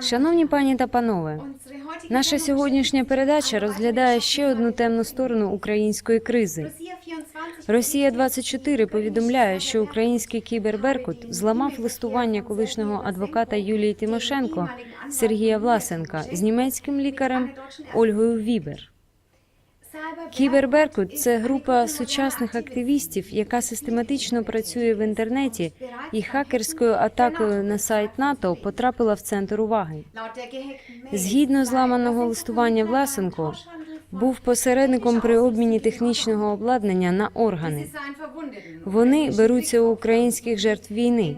Шановні пані та панове, наша сьогоднішня передача розглядає ще одну темну сторону української кризи. Росія 24 повідомляє, що український кіберберкут зламав листування колишнього адвоката Юлії Тимошенко Сергія Власенка з німецьким лікарем Ольгою Вібер. Кіберберкут це група сучасних активістів, яка систематично працює в інтернеті і хакерською атакою на сайт НАТО потрапила в центр уваги. Згідно зламаного листування Власенко, був посередником при обміні технічного обладнання на органи. Вони беруться у українських жертв війни,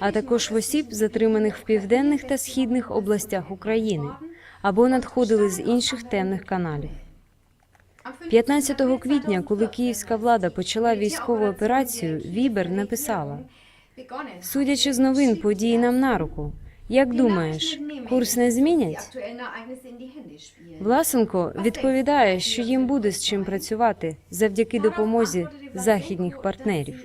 а також в осіб, затриманих в південних та східних областях України або надходили з інших темних каналів. 15 квітня, коли київська влада почала військову операцію, Вібер написала: судячи з новин, події нам на руку. Як думаєш, курс не змінять? Власенко відповідає, що їм буде з чим працювати завдяки допомозі західних партнерів.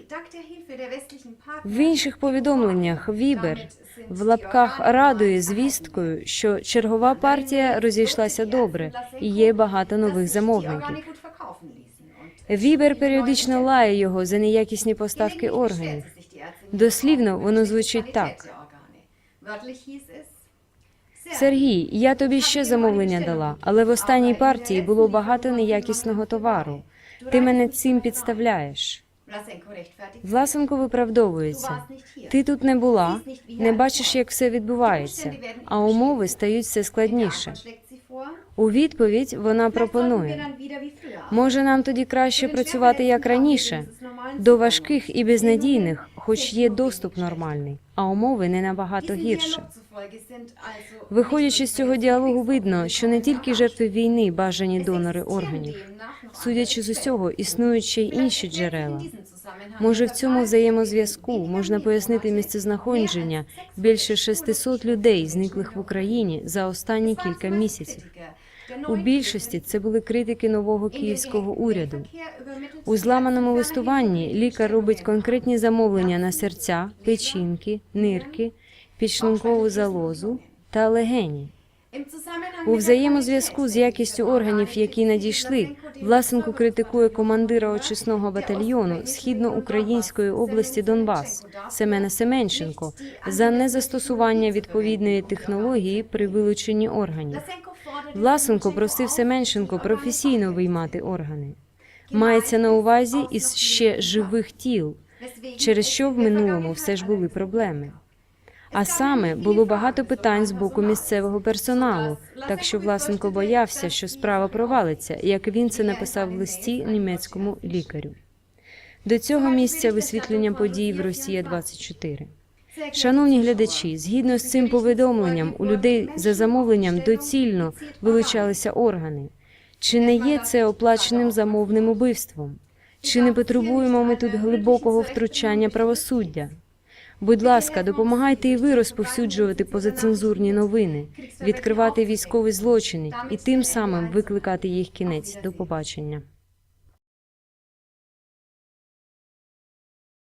В інших повідомленнях Вібер в лапках радує звісткою, що чергова партія розійшлася добре і є багато нових замовників. Вібер періодично лає його за неякісні поставки органів. Дослівно воно звучить так: Сергій, я тобі ще замовлення дала, але в останній партії було багато неякісного товару. Ти мене цим підставляєш. Власенко виправдовується. Ти тут не була, не бачиш, як все відбувається, а умови стають все складніше. У відповідь вона пропонує: може, нам тоді краще працювати як раніше, до важких і безнадійних, хоч є доступ нормальний, а умови не набагато гірше. Виходячи з цього діалогу, видно, що не тільки жертви війни бажані донори органів. Судячи з усього, існують ще й інші джерела. Може, в цьому взаємозв'язку можна пояснити місцезнаходження більше 600 людей, зниклих в Україні за останні кілька місяців. У більшості це були критики нового київського уряду. У зламаному листуванні лікар робить конкретні замовлення на серця, печінки, нирки, підшлункову залозу та легені. У взаємозв'язку з якістю органів, які надійшли, Власенко критикує командира очисного батальйону східноукраїнської області Донбас Семена Семенченко за незастосування відповідної технології при вилученні органів. Власенко просив Семенченко професійно виймати органи. Мається на увазі із ще живих тіл, через що в минулому все ж були проблеми. А саме було багато питань з боку місцевого персоналу, так що Власенко боявся, що справа провалиться, як він це написав в листі німецькому лікарю. До цього місця висвітлення подій в Росія 24 Шановні глядачі, згідно з цим повідомленням, у людей за замовленням доцільно вилучалися органи. Чи не є це оплаченим замовним убивством? Чи не потребуємо ми тут глибокого втручання правосуддя? Будь ласка, допомагайте і ви розповсюджувати позацензурні новини, відкривати військові злочини і тим самим викликати їх кінець. До побачення.